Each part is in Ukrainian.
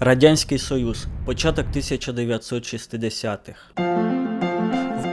Радянський Союз. Початок 1960-х.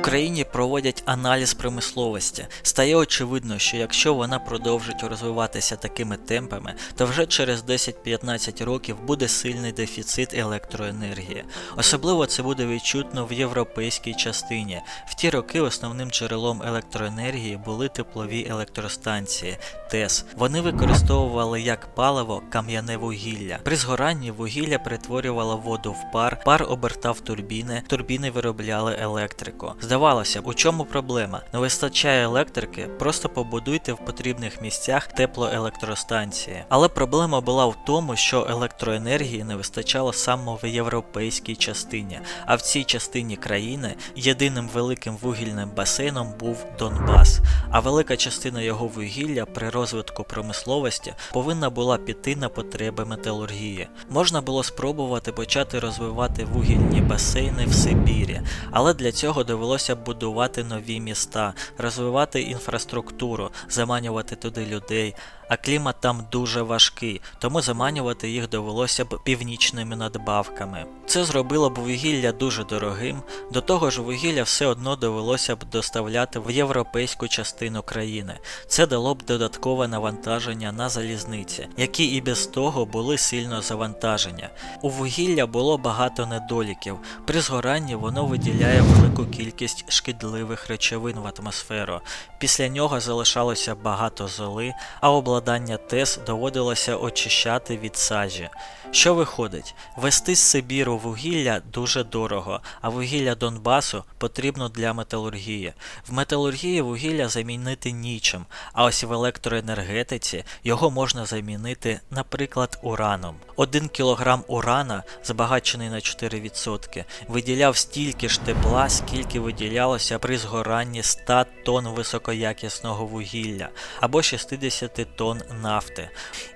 Україні проводять аналіз промисловості. Стає очевидно, що якщо вона продовжить розвиватися такими темпами, то вже через 10-15 років буде сильний дефіцит електроенергії. Особливо це буде відчутно в європейській частині. В ті роки основним джерелом електроенергії були теплові електростанції ТЕС. Вони використовували як паливо кам'яне вугілля. При згоранні вугілля перетворювало воду в пар, пар обертав турбіни, турбіни виробляли електрику. Здавалося б, у чому проблема? Не вистачає електрики, просто побудуйте в потрібних місцях теплоелектростанції. Але проблема була в тому, що електроенергії не вистачало саме в європейській частині, а в цій частині країни єдиним великим вугільним басейном був Донбас. А велика частина його вугілля при розвитку промисловості повинна була піти на потреби металургії. Можна було спробувати почати розвивати вугільні басейни в Сибірі, але для цього довелося б будувати нові міста, розвивати інфраструктуру, заманювати туди людей. А клімат там дуже важкий, тому заманювати їх довелося б північними надбавками. Це зробило б вугілля дуже дорогим, до того ж вугілля все одно довелося б доставляти в європейську частину країни. Це дало б додаткове навантаження на залізниці, які і без того були сильно завантажені. У вугілля було багато недоліків. При згоранні воно виділяє велику кількість шкідливих речовин в атмосферу. Після нього залишалося багато золи, а обладнання ТЕС доводилося очищати від сажі. Що виходить? Вести з Сибіру вугілля дуже дорого, а вугілля Донбасу потрібно для металургії. В металургії вугілля замінити нічим, а ось в електроенергетиці його можна замінити, наприклад, ураном. Один кілограм урана, збагачений на 4%, виділяв стільки ж тепла, скільки виділялося при згоранні 100 тонн високоякісного вугілля або 60 тонн нафти.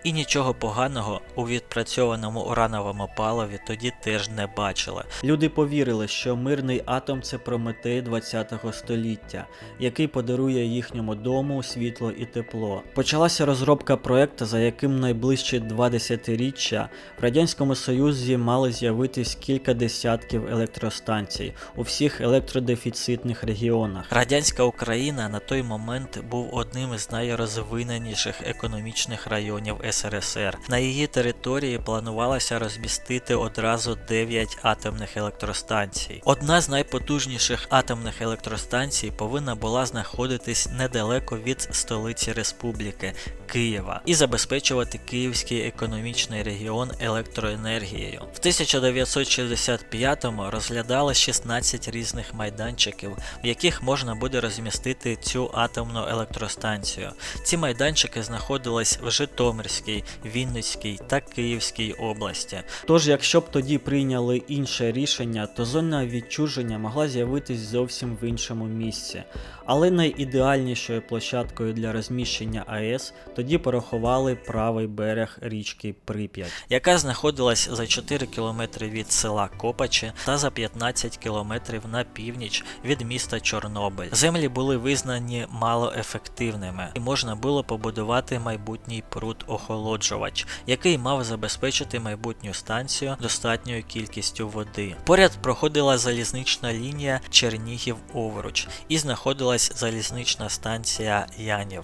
І нічого поганого у відпрацьованому урановому паливі тоді теж не бачили. Люди повірили, що мирний атом це Прометей 20-го століття, який подарує їхньому дому світло і тепло. Почалася розробка проекту, за яким найближчі два десятиріччя в Радянському Союзі мали з'явитись кілька десятків електростанцій у всіх електродефіцитних регіонах. Радянська Україна на той момент був одним із найрозвиненіших економічних районів СРСР. На її території планувалося розмістити одразу 9 атомних електростанцій. Одна з найпотужніших атомних електростанцій повинна була знаходитись недалеко від столиці республіки Києва і забезпечувати Київський економічний регіон електроенергією. В 1965-му розглядали 16 різних майданчиків, в яких можна буде розмістити цю атомну електростанцію. Ці майданчики знаходились в Житомирській, Вінницькій та Київській області. Тож, якщо б тоді прийняли інше рішення, то зона відчуження могла з'явитись зовсім в іншому місці. Але найідеальнішою площадкою для розміщення АЕС тоді порахували правий берег річки Прип'ять. яка знаходилась за 4 кілометри від села Копачі та за 15 кілометрів на північ від міста Чорнобиль. Землі були визнані малоефективними, і можна було побудувати майбутній пруд-охолоджувач, який мав забезпечити майбутню станцію достатньою кількістю води. Поряд проходила залізнична лінія Чернігів-Овруч і знаходилась залізнична станція Янів.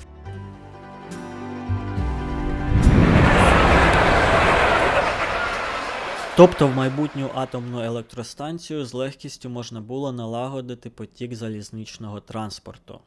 Тобто в майбутню атомну електростанцію з легкістю можна було налагодити потік залізничного транспорту.